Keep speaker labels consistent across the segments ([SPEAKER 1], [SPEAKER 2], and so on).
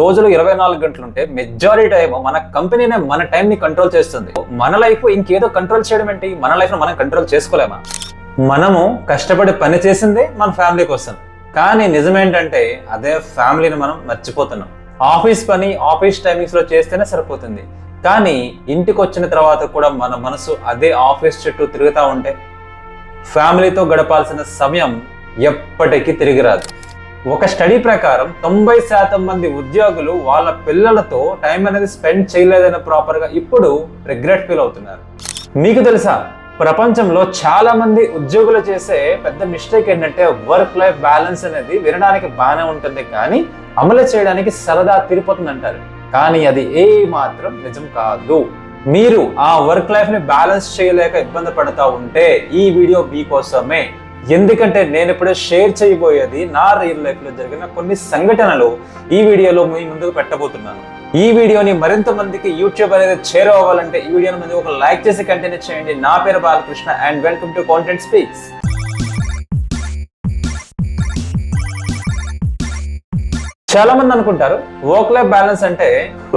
[SPEAKER 1] రోజులు ఇరవై నాలుగు గంటలు ఉంటే మెజారిటీ టైం మన కంపెనీనే మన టైం ని కంట్రోల్ చేస్తుంది. మన లైఫ్ ఇంకేదో కంట్రోల్ చేయడం ఏంటి? మన లైఫ్ మనం కంట్రోల్ చేసుకోలేమా? మనము కష్టపడి పని చేసిందే మన ఫ్యామిలీకి కోసం. కానీ నిజమేంటంటే అదే ఫ్యామిలీని మనం మర్చిపోతున్నాం. ఆఫీస్ పని ఆఫీస్ టైమింగ్స్లో చేస్తేనే సరిపోతుంది. కానీ ఇంటికి వచ్చిన తర్వాత కూడా మన మనసు అదే ఆఫీస్ చుట్టూ తిరుగుతూ ఉంటే ఫ్యామిలీతో గడపాల్సిన సమయం ఎప్పటికీ తిరిగి రాదు. ఒక స్టడీ ప్రకారం తొంభై శాతం మంది ఉద్యోగులు వాళ్ళ పిల్లలతో టైం అనేది స్పెండ్ చేయలేదని ప్రాపర్గా ఇప్పుడు రిగ్రెట్ ఫీల్ అవుతున్నారు. మీకు తెలుసా ప్రపంచంలో చాలా మంది ఉద్యోగులు చేసే పెద్ద మిస్టేక్ ఏంటంటే వర్క్ లైఫ్ బ్యాలెన్స్ అనేది వినడానికి బాగానే ఉంటుంది కానీ అమలు చేయడానికి సరదా తిరిపోతుంది అంటారు. కానీ అది ఏ మాత్రం నిజం కాదు. మీరు ఆ వర్క్ లైఫ్ని బ్యాలెన్స్ చేయలేక ఇబ్బంది పడతా ఉంటే ఈ వీడియో మీకోసమే ఎందుకంటే నేను ఇప్పుడు షేర్ చేయబోయేది నా రియల్ లైఫ్లో జరిగిన కొన్ని సంఘటనలు ఈ వీడియోలో మీ ముందుకు పెట్టబోతున్నాను. ఈ వీడియోని మరింత మందికి యూట్యూబ్ అనేది చేరవ్వాలంటే ఈ వీడియోని ముందు ఒక లైక్ చేసి కంటిన్యూ చేయండి. నా పేరు Balakrishna and welcome to content speaks చాలా మంది అనుకుంటారు వర్క్ లైఫ్ బ్యాలెన్స్ అంటే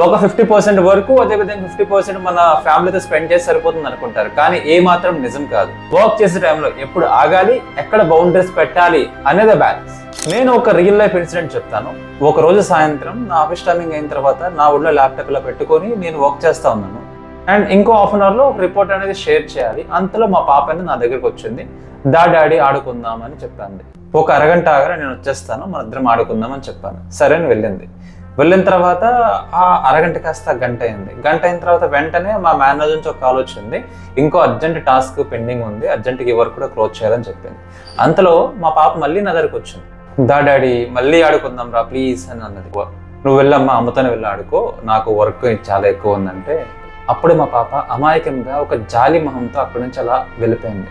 [SPEAKER 1] ఒక ఫిఫ్టీ పర్సెంట్ వరకు అదేవిధంగా ఫిఫ్టీ పర్సెంట్ మన ఫ్యామిలీతో స్పెండ్ చేసి సరిపోతుంది అనుకుంటారు. కానీ ఏ మాత్రం నిజం కాదు. వర్క్ చేసే టైంలో ఎప్పుడు ఆగాలి ఎక్కడ బౌండరీస్ పెట్టాలి అనేది బ్యాలెన్స్ నేను ఒక రియల్ లైఫ్ ఇన్సిడెంట్ చెప్తాను. ఒక రోజు సాయంత్రం నా ఆఫీస్ టైమింగ్ అయిన తర్వాత నా ఊళ్ళో ల్యాప్టాప్లో పెట్టుకొని నేను వర్క్ చేస్తా ఉన్నాను. అండ్ ఇంకో హాఫ్ అన్ అవర్లో ఒక రిపోర్ట్ అనేది షేర్ చేయాలి. అంతలో మా పాప అనేది నా దగ్గరికి వచ్చింది. దా డాడీ ఆడుకుందాం అని చెప్పింది ఒక అరగంట ఆగరా నేను వచ్చేస్తాను. మన ఇద్దరం ఆడుకుందాం అని చెప్పాను. సరే అని వెళ్ళింది. వెళ్ళిన తర్వాత ఆ అరగంట కాస్త గంట అయింది. గంట అయిన తర్వాత వెంటనే మా మేనేజర్ నుంచి ఒక కాల్ వచ్చింది. ఇంకో అర్జెంట్ టాస్క్ పెండింగ్ ఉంది. అర్జెంట్కి ఈ వర్క్ కూడా క్లోజ్ చేయాలని చెప్పింది. అంతలో మా పాప మళ్ళీ నా దగ్గరికి వచ్చింది. దా డాడీ మళ్ళీ ఆడుకుందాం రా ప్లీజ్ అని అన్నది. నువ్వు వెళ్ళమ్మా అమ్మతోనే వెళ్ళి ఆడుకో. నాకు వర్క్ చాలా ఎక్కువ ఉందంటే అప్పుడు మా పాప అమాయకంగా ఒక జాలి మొహంతో అక్కడి నుంచి అలా వెళ్ళిపోయింది.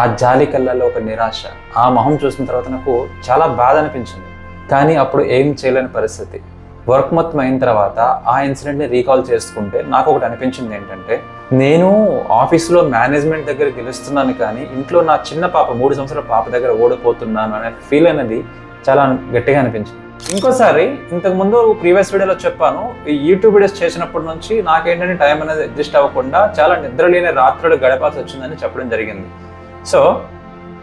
[SPEAKER 1] ఆ జాలి కళ్ళల్లో ఒక నిరాశ ఆ మొహం చూసిన తర్వాత నాకు చాలా బాధ అనిపించింది. కానీ అప్పుడు ఏం చేయలేని పరిస్థితి. వర్క్ మొత్తం అయిన తర్వాత ఆ ఇన్సిడెంట్ని రీకాల్ చేసుకుంటే నాకు ఒకటి అనిపించింది ఏంటంటే నేను ఆఫీస్లో మేనేజ్మెంట్ దగ్గర గెలుస్తున్నాను కానీ ఇంట్లో నా చిన్న పాప మూడు సంవత్సరాల పాప దగ్గర ఓడిపోతున్నాను అనే ఫీల్ అనేది చాలా గట్టిగా అనిపించింది. ఇంకోసారి ఇంతకు ముందు ప్రీవియస్ వీడియోలో చెప్పాను ఈ యూట్యూబ్ వీడియోస్ చేసినప్పటి నుంచి నాకేంటంటే టైం అనేది అడ్జస్ట్ అవ్వకుండా చాలా నిద్రలేని రాత్రులు గడపాల్సి వచ్చిందని చెప్పడం జరిగింది. సో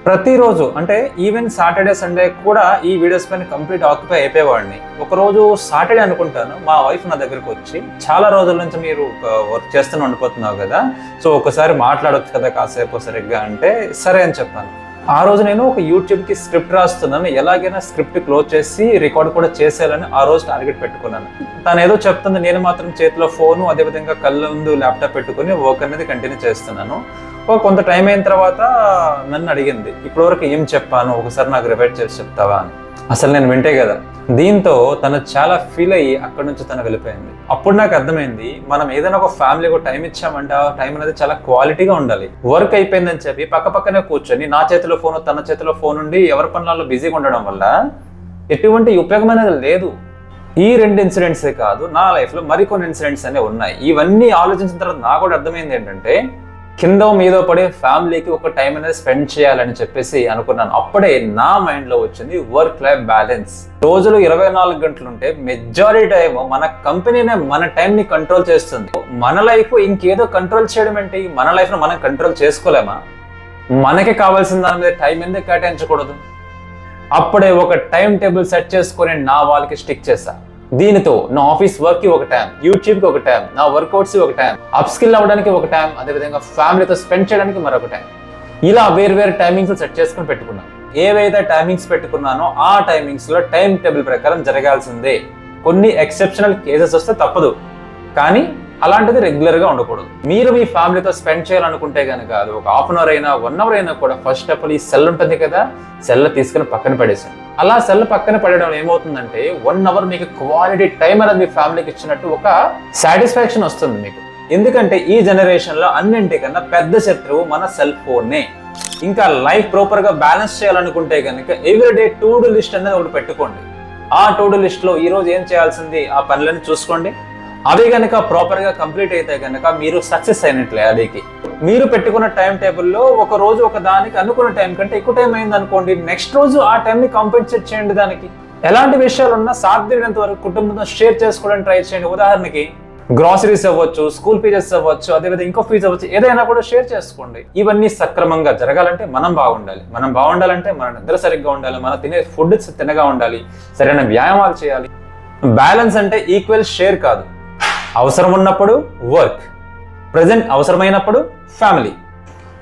[SPEAKER 1] ప్రతిరోజు అంటే ఈవెన్ సాటర్డే సండే కూడా ఈ వీడియోస్ పైన కంప్లీట్ ఆక్యుపై అయిపోయేవాడిని. ఒకరోజు సాటర్డే అనుకుంటాను మా వైఫ్ నా దగ్గరకు వచ్చి చాలా రోజుల నుంచి మీరు వర్క్ చేస్తూనే ఉండిపోతున్నావు కదా సో ఒకసారి మాట్లాడొచ్చు కదా కాసేపు సరిగ్గా అంటే సరే అని చెప్పాను. ఆ రోజు నేను ఒక యూట్యూబ్కి స్క్రిప్ట్ రాస్తున్నాను. ఎలాగైనా స్క్రిప్ట్ క్లోజ్ చేసి రికార్డ్ కూడా చేసేయాలని ఆ రోజు టార్గెట్ పెట్టుకున్నాను. తను ఏదో చెప్తుంది నేను మాత్రం చేతిలో ఫోను అదేవిధంగా కళ్ళ ముందు ల్యాప్టాప్ పెట్టుకుని వర్క్ అనేది కంటిన్యూ చేస్తున్నాను. కొంత టైం అయిన తర్వాత నన్ను అడిగింది ఇప్పటివరకు ఏం చెప్పాను? ఒకసారి నాకు రిపైట్ చేసి చెప్తావా? అని. అసలు నేను వింటే కదా దీంతో తను చాలా ఫీల్ అయ్యి అక్కడి నుంచి తను వెళ్ళిపోయింది. అప్పుడు నాకు అర్థమైంది మనం ఏదైనా ఒక ఫ్యామిలీకి టైం ఇచ్చామంటే ఆ టైం అనేది చాలా క్వాలిటీగా ఉండాలి. వర్క్ అయిపోయిందని చెప్పి పక్క పక్కనే కూర్చొని నా చేతిలో ఫోన్ తన చేతిలో ఫోన్ ఉండి ఎవరి పనులలో బిజీగా ఉండడం వల్ల ఎటువంటి ఉపయోగం అనేది లేదు. ఈ రెండు ఇన్సిడెంట్సే కాదు నా లైఫ్లో మరికొన్ని ఇన్సిడెంట్స్ అనేవి ఉన్నాయి. ఇవన్నీ ఆలోచించిన తర్వాత నాకు కూడా అర్థమైంది ఏంటంటే కింద మీద పడే ఫ్యామిలీకి ఒక టైం అనేది స్పెండ్ చేయాలని చెప్పేసి అనుకున్నాను. అప్పుడే నా మైండ్లో వచ్చింది వర్క్ లైఫ్ బ్యాలెన్స్. రోజులు ఇరవై నాలుగు గంటలు ఉంటే మెజారిటీ టైం మన కంపెనీనే మన టైంని కంట్రోల్ చేస్తుంది. మన లైఫ్ ఇంకేదో కంట్రోల్ చేయడం ఏంటి? మన లైఫ్ను మనం కంట్రోల్ చేసుకోలేమా? మనకి కావాల్సిన దాని మీద టైం ఎందుకు కేటాయించకూడదు? అప్పుడే ఒక టైం టేబుల్ సెట్ చేసుకొని నా వాళ్ళకి స్టిక్ చేశాను దీనితో నా ఆఫీస్ వర్క్కి ఒక టైం యూట్యూబ్కి ఒక టైం నా వర్కౌట్స్ ఒక టైం అప్ స్కిల్ అవ్వడానికి ఒక టైం అదేవిధంగా ఫ్యామిలీతో స్పెండ్ చేయడానికి మరొక టైం ఇలా వేరు వేరు టైమింగ్స్ సెట్ చేసుకుని పెట్టుకున్నాను ఏవైతే టైమింగ్స్ పెట్టుకున్నానో ఆ టైమింగ్స్లో టైం టేబుల్ ప్రకారం జరగాల్సిందే. కొన్ని ఎక్సెప్షనల్ కేసెస్ వస్తే తప్పదు. కానీ అలాంటిది రెగ్యులర్గా ఉండకూడదు. మీరు మీ ఫ్యామిలీతో స్పెండ్ చేయాలనుకుంటే కనుక అది ఒక హాఫ్ అన్ అవర్ అయినా వన్ అవర్ అయినా కూడా ఫస్ట్ ఆఫ్ ఆల్ ఈ సెల్ ఉంటుంది కదా సెల్ తీసుకుని పక్కన పడేసాను అలా సెల్ పక్కన పడడం ఏమవుతుందంటే వన్ అవర్ మీకు క్వాలిటీ టైం అనేది మీ ఫ్యామిలీకి ఇచ్చినట్టు ఒక సాటిస్ఫాక్షన్ వస్తుంది మీకు. ఎందుకంటే ఈ జనరేషన్లో అన్నింటికన్నా పెద్ద శత్రువు మన సెల్ ఫోన్నే ఇంకా లైఫ్ ప్రాపర్గా బ్యాలెన్స్ చేయాలనుకుంటే కనుక ఎవ్రీడే టు డూ లిస్ట్ అనేది ఒకటి పెట్టుకోండి. ఆ టు డూ లిస్ట్లో ఈ రోజు ఏం చేయాల్సింది? ఆ పనులను చూసుకోండి. అవి కనుక ప్రాపర్గా కంప్లీట్ అయితే కనుక మీరు సక్సెస్ అయినట్లే అదికి. మీరు పెట్టుకున్న టైం టేబుల్లో ఒక రోజు ఒక దానికి అనుకున్న టైం కంటే ఎక్కువ టైం అయింది అనుకోండి నెక్స్ట్ రోజు ఆ టైంని కాంపెన్సేట్ చేయండి దానికి. ఎలాంటి విషయాలు ఉన్నా సాధ్యమైనంత వరకు కుటుంబంతో షేర్ చేసుకోవడానికి ట్రై చేయండి. ఉదాహరణకి గ్రాసరీస్ అవ్వచ్చు స్కూల్ ఫీజెస్ అవ్వచ్చు అదేవిధంగా ఇంకో ఫీజు అవ్వచ్చు ఏదైనా కూడా షేర్ చేసుకోండి. ఇవన్నీ సక్రమంగా జరగాలంటే మనం బాగుండాలి. మనం బాగుండాలంటే మన నిద్ర సరిగ్గా ఉండాలి మనం తినే ఫుడ్ తినగా ఉండాలి సరైన వ్యాయామాలు చేయాలి. బ్యాలెన్స్ అంటే ఈక్వల్ షేర్ కాదు. అవసరం ఉన్నప్పుడు వర్క్ ప్రజెంట్ అవసరమైనప్పుడు ఫ్యామిలీ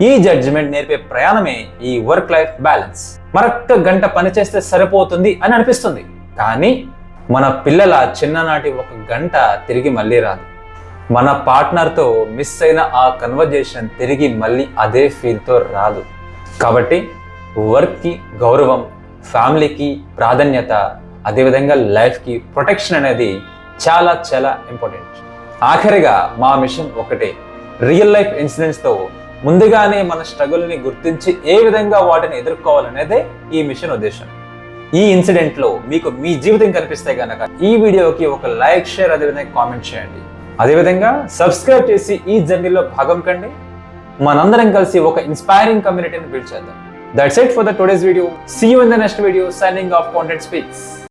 [SPEAKER 1] ఈ జడ్జిమెంట్ నేర్పే ప్రయాణమే ఈ వర్క్ లైఫ్ బ్యాలెన్స్ మరొక్క గంట పనిచేస్తే సరిపోతుంది అని అనిపిస్తుంది. కానీ మన పిల్లల చిన్ననాటి ఒక గంట తిరిగి మళ్ళీ రాదు. మన పార్ట్నర్తో మిస్ అయిన ఆ కన్వర్జేషన్ తిరిగి మళ్ళీ అదే ఫీల్తో రాదు. కాబట్టి వర్క్కి గౌరవం ఫ్యామిలీకి ప్రాధాన్యత అదేవిధంగా లైఫ్కి ప్రొటెక్షన్ అనేది చాలా చాలా ఇంపార్టెంట్ ఆఖరిగా మా మిషన్ ఒకటే. రియల్ లైఫ్ ఇన్సిడెంట్స్తో ముందుగానే మన స్ట్రగుల్ని గుర్తించి ఏ విధంగా వాటిని ఎదుర్కోవాలనేదే ఈ మిషన్ ఉద్దేశం. ఈ ఇన్సిడెంట్లో మీకు మీ జీవితం కనిపిస్తే కనుక ఈ వీడియోకి ఒక లైక్ షేర్ అదేవిధంగా కామెంట్ చేయండి. అదేవిధంగా సబ్స్క్రైబ్ చేసి ఈ జర్నీలో భాగం కండి. మనందరం కలిసి ఒక ఇన్స్పైరింగ్ కమ్యూనిటీని బిల్డ్ చేద్దాం. That's it for the today's video see you in the next video signing off content speaks